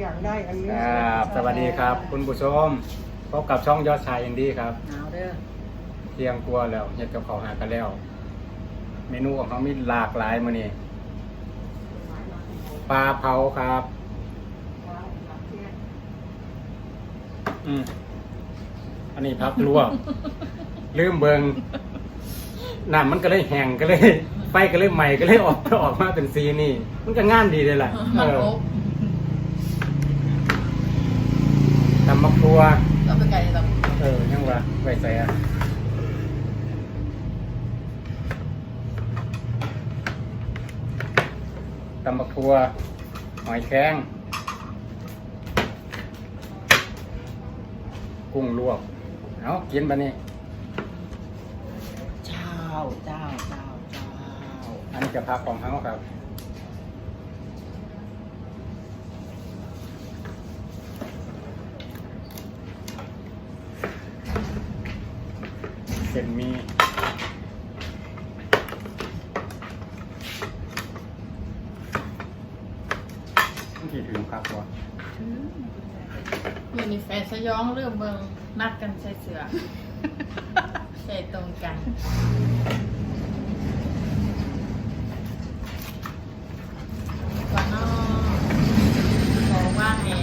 อยากได้อันนี้ครับ สวัสดีครับ คุณผู้ชมพบกับช่องยอดชายอินดี้ครับหนาวเด้อเที่ยงกลัวแล้วเฮ็ดกับข้าวหากันแล้ว เมนูของเขามีหลากหลายมื้อนี้ปลาเผาครับ อืมอันนี้พักลวกลืมเบิงน้ำมันก็เลยแห้งก็เลย ไฟก็เลยใหม่ก็เลยออกออกมาเป็นสีนี่ มันก็งามดีเลยแหละเอมันอ โอ๊บตำมะครัวเราไปไกลแบบเออ ยังวะไว้ใส่อะตำบักทัวหอยแครงกุ้งลวก เอากินบะนี่เจ้าเจ้าเจ้าเจ้าอันนี้จะพักของเขาครับ ส้นหมีมันกี่ถึงครับวะอยู่ในแฟนสยองเริ่มเบิ่งนัดกันใส่เสือ ใส่ตรงกันก่อนเนอกบอกว่าแห่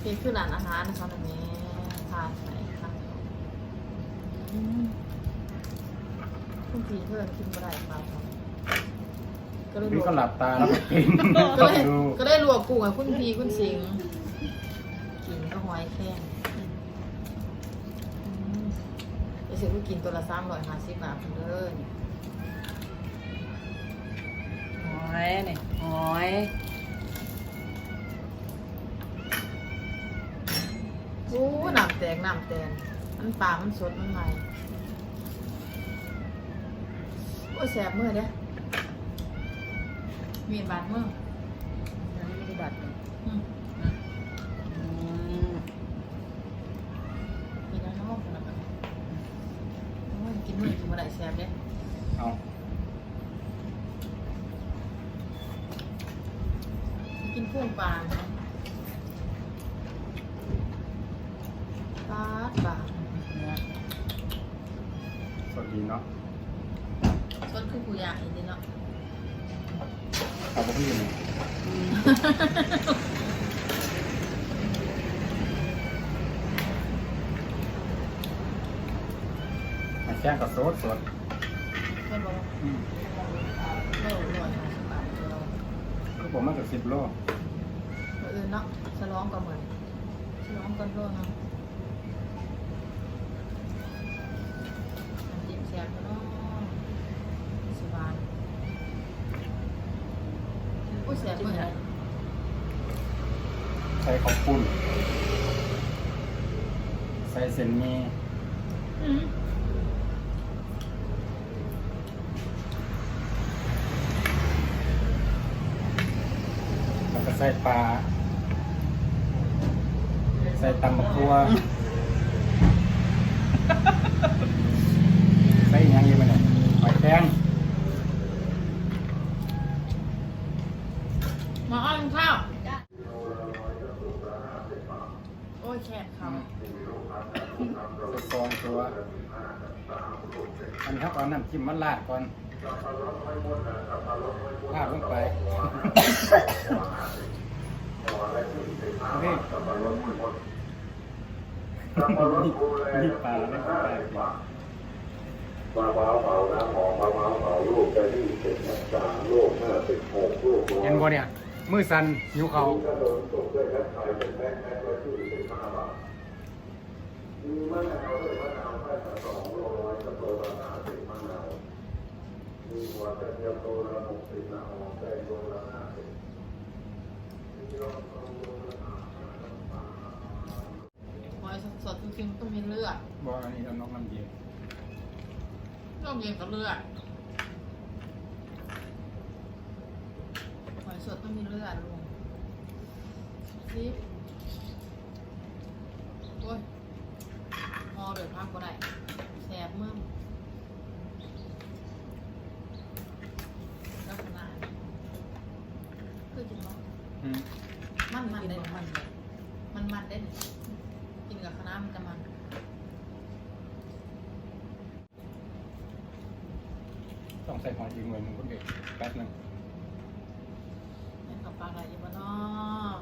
ที่คือร้านอาหารนะคะแบบนี้พาใส่ค่ะอืม พี่เพื่อนกินบ่ได้ปลาทองก็เลยนี่ก็หลับตาแล้วก็กินก็ก็เลยดูก็เลยลวกกุ้งกับคุณพีคุณสิงห์กินก็หอยแข้งอืมจะซื้อกินตัวละสามร้อยห้าสิบบาทเพิ่นเด้อนี่หอยนี่หอยโอ้น้ำแตกน้ำแตนมันปลามันสดมันใหม่ โอ้ยแสบมือเด้อมีดบาดมือยังไม่ได้บัตรเลยอืมอืมมีน้ำห้องขนาดนั้นโอ้ยกินมือกินมาได้แสบเด้อเอากินกุ้งปลาปลาปลาเนี่ยสดดีเนาะส ดคือกูอยากเห็นดิเนาะเอาไปที่นี่อืมมาแช่งกับโซดสดไม่บอกว่าอืมโลร้อยห้าสิบบาทเดียวก็ผมมันกับสิบโลเออเนาะฉลองก็เหมือนฉลองกันโลเนาะ ส่ข้าวปุ้นใส่เส้นหมีอืมแล้วก็ใส่ปลา ใส่ตำมะครัว ใส่อีกอยังอยี่ไปเนี่ยหอยแครง มาอ้อนข้าวโอ้ยแขกเขา ใส่ซองตัว อันนี้ครับเอาน้ำ จิ้มมันลาดก่อนลาดลงไปโอเคนี่ปลาแล้วไม่ปลามะพร้าวเผาน้ำหอมมะพร้าวเผาลูกจะยี่สิบสามลูกห้าสิบหกลูกเห็นบ่เนี่ยมือสั่นหิวเขา มีหัวกระเทียมโลละหกสิบมะนาวแป้งโลละห้าสิบมีรสโลละห้าสิบน้ำปลาหอยสดๆจริงๆต้องมีเลือดบ่อันนี้เอาน้องน้ำเย็นต้องเย็นกับเลือดหอยสดต้องมีเลือดลุงซิโอ้ยมอเดือดพักก็ได้แสบมึงลักษณะคือจิ๋ม อืม มันมัน ได้ มันเลย มันมันได้นี่กินกับคณะน้ามันจะมัน ต้อง ใส่หอยอีกหน่วยหนึงคุณเด็กแป๊บหนึงนี่กับปลาอะไรอยู่บ้านนอก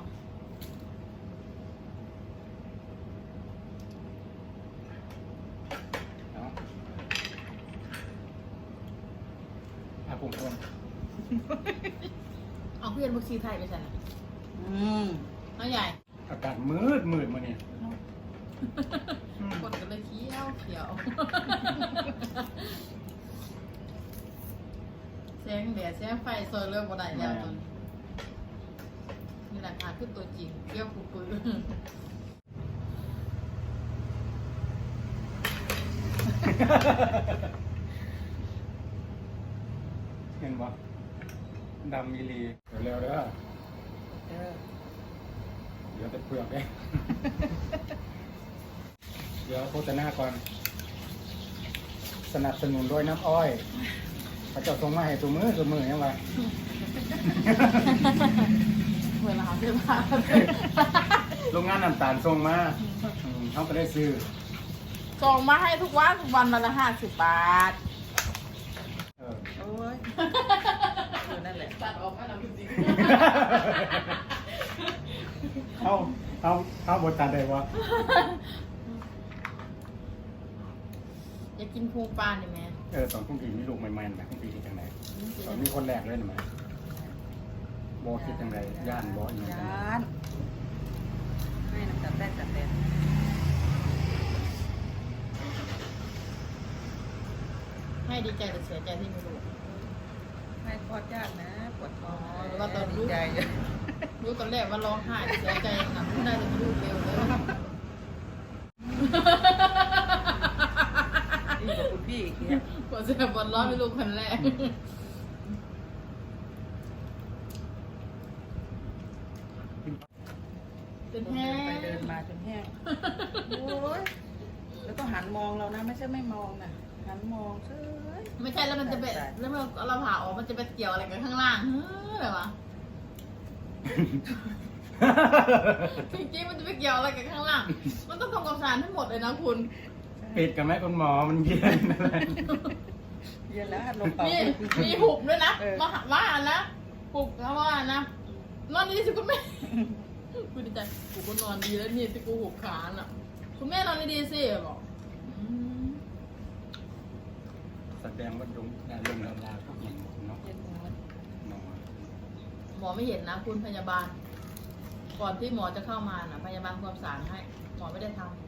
เนาะอาปุ่มคนเอาเพื่อนบุกซีไทยไปใส่ไหนอืมน้าใหญ่อากาศมืดมืดมาเนี่ยคนก็เลยเขียวเขียวแสงแดดแสงไฟโซเริ่มบ่ได้แล้วตอนนี้นี่แหละค่ะคือตัวจริงเกี้ยวปูปื้อเห็นปะดำมีรีเร็วๆเด้อเออเดี๋ยวจะเปลือกเองเดี๋ยวโฆษณาก่อน สนับสนุนด้วยน้ำอ้อย พระเจ้าทรงมาให้ตัวมือตัวมือยังไงเวลาเสื้อผ้าโรงงานน้ำตาลทรงมาอืมเขาก็ได้ซื้อส่งมาให้ทุกวันทุกวันวันละห้าสิบบาทเออ โอ้ยเออนั่นแหละตัดออกมาแล้วจริงเขาเขาเขาบทตัดได้วะ อยากกินพุงปลาเนี่ยแม่ เออตอนคุณปีมีลูกใหม่ๆนะคุณปีคิดจังไงตอนมีคนแรกเลยนะไหมโบคิดจังไงย่านบออย่างยเงี้ยานให้น้ำตาลแต้นตัดแต้นให้ดีใจหรือเสียใจที่ไม่รู้ให้คลอดยากนะปวดท้องอ๋อหรือว่าตอนลูกดีใจเลยรู้ตอนแรกว่าร้องไห้เสียใจหนักไม่ได้เลยลูกเร็วเลย ดีกว่า คุณพี่อีกเนี่ยกว่าจะบอลร้อนเป็นลูกคนแรกเป็นแห้ไปเดินมาจนแห้งโอ้ยแล้วก็หันมองเรานะ ไม่ใช่ไม่มองนะหันมองเฉยไม่ใช่แล้วมันจะไปแล้วมันเราผ่าออกมันจะไปเกี่ยวอะไรกันข้างล่างเฮ้ยอะไรวะจริงๆมันจะไปเกี่ยวอะไรกันข้างล่าง มันต้องทำความสะอาดให้หมดเลยนะคุณ ปิดกันไหมคุณหมอมันเย็นอะไรเย็นแล้วลงเป่า มีมีหุบด้วยนะเออ มาหาว่านะหุบแล้วว่านะนอนดีสิคุณแม่คุณดีใจกูก็นอนดีแล้วนี่ที่กูหุบขาน่ะ คุณแม่นอนดีๆสิบอกอืมแสดงว่าดงดาลงดาราพวกอย่างเนาะเย็นหมดนอนหมอไม่เห็นนะ คุณพยาบาล ก่อนที่หมอจะเข้ามาน่ะ พยาบาลความสะอาดให้ หมอไม่ได้ทำ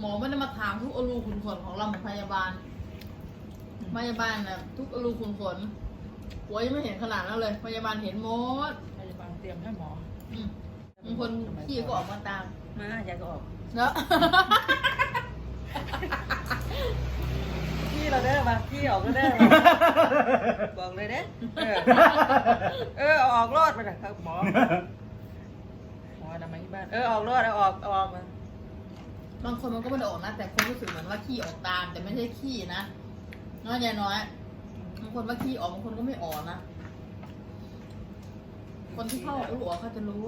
หมอไม่ได้มาถามทุกอรูขุนขนของเราเหมือนพยาบาล พยาบาลน่ะทุกอรูขุนขนหัวยังไม่เห็นขนาดนั้นเลย พยาบาลเห็นหมดพยาบาลเตรียมให้หมออืมบางคนขี้ก็ออกมาตามมายายก็ออกเนอะพี่เราได้ป่ะพี่ออกก็ได้ป่ะบอกเลยเด้เออเออเอาออกรอดไปเลยครับหมอหมอทำไมที่บ้านเออออกรอดเอาออกเอาออกมา บางคนมันก็ไม่ได้ออกนะ แต่คนรู้สึกเหมือนว่าขี้ออกตาม แต่ไม่ใช่ขี้นะน้อยใหญ่น้อยบางคนว่าขี้ออกบางคนก็ไม่ออกนะคนที่เข้าลูกออกเขาจะรู้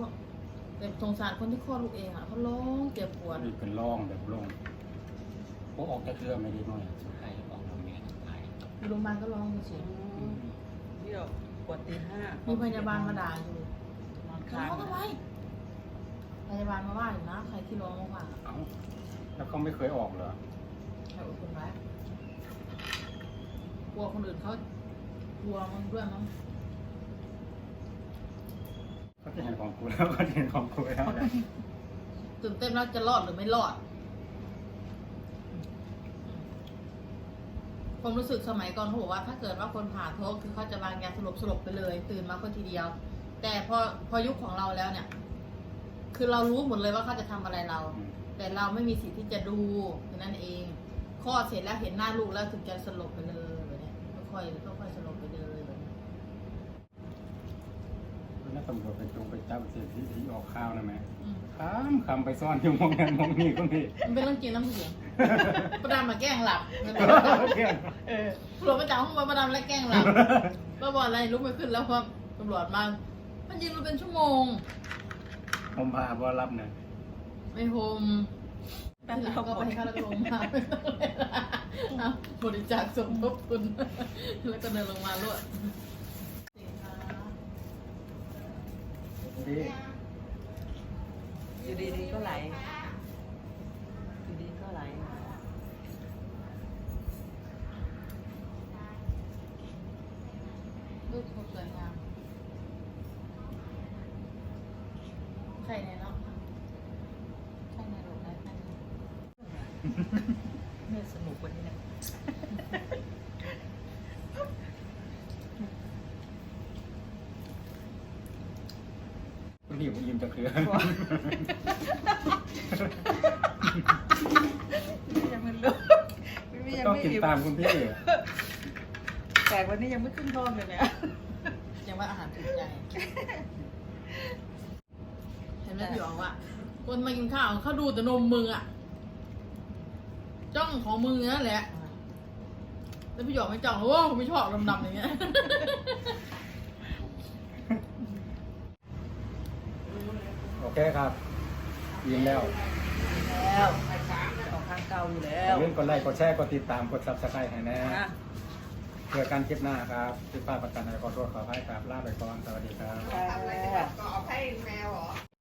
แต่สงสารคนที่คลอดลูกเองอะเขาร้องเจ็บปวดนี่เป็นร่องแบบร่องพวกออกจากเครือไม่ได้น้อยสุดท้ายออกตรงนี้ตายอยู่โรงพยาบาลก็ร้องเฉยเที่ยวปวดตีห้าๆมีมีพยาบาลมาด่าอยู่นอนร้ค้างองทำไม พยาบาลมาว่าอยู่นะ ใครที่ร้องมากๆอะเอ้าแล้วเขาไม่เคยออกเหรอใครอดทนไว้กลัวคนอื่นเขากลัวมันด้วยมั้งเขาจะเห็นของกูแล้วเขาจะเห็นของกูแล้วนะตื่นเต้นว่าจะรอดหรือไม่รอดความรู้สึกสมัยก่อนเขาบอกว่าถ้าเกิดว่าคนผ่าท้องคือเขาจะวางยาสลบสลบไปเลย ตื่นมาคนทีเดียว แต่พอพอยุคของเราแล้วเนี่ย คือเรารู้หมดเลยว่าเขาจะทำอะไรเราอืมแต่เราไม่มีสิทธิ์ที่จะดูแค่นั้นเองคลอดเสร็จแล้วเห็นหน้าลูกแล้วถึงจะสลบไปเลยแบบเนี้ยค่อยๆค่อยๆสลบไปเลยแบบเนี้ยแล้วตำรวจไปจูงไปจับเสียที่ที่ออกข้าวนะแม่อืมข้ามคำไปซ่อนอยู่มองนั้นมองนี่ก็มีมันเป็นเรื่องจริงนะผู้หญิงประดามมาแกล้งหลับมันเป็นเออตำรวจมาจับห้องมาประดามและแกล้งหลับก็บอกอะไรลุกไม่ขึ้นแล้วพอตำรวจมาไปมันยืนมาเป็นชั่วโมง ผมพาบ่รับเนี่ยไม่โฮมแป๊บเดียวก็ไปดให้าละลงมาไม่ต้องเลยเอาบริจาคสมทบทุนแล้วก็เดินลงมาลวดดีอยู่ดีๆก็ไหลอยู่ดีก็ไหลรูปสวยงาม ใช่ไหนเนาะใช่ในรูปได้ใช่ในเนี่ยสนุกกว่านี้นะคุณพี่ผมยืมจะเคลือยังไม่รู้พี่ยังต้องไม่กินอิ่มตามคุณพี่แต่วันนี้ยังไม่ขึ้นท้องเลยเนี่ยยังว่าอาหารถูกใจ เห็นไหมพี่อ๋องว่าคนมากินข้าวเขาดูแต่นมมึงอะจ้องของมึงนั่นแหละ แล้วพี่หยอกไม่จ้องโอ้ผมไม่ชอบดำๆอย่างเงี้ยโอเคครับยินแล้วแล้วออกทางเก่าอยู่แล้อย่าวลืมกดไลค์กดแชร์กดติดตามกดซับสไครต์ให้แน่อะเพื่อการคลิปหน้าครับที่ป้าประกันอะไรขอโทษขออภัยครับลาไปก่อนสวัสดีครับค่ะก็เอาให้แมวเหรอ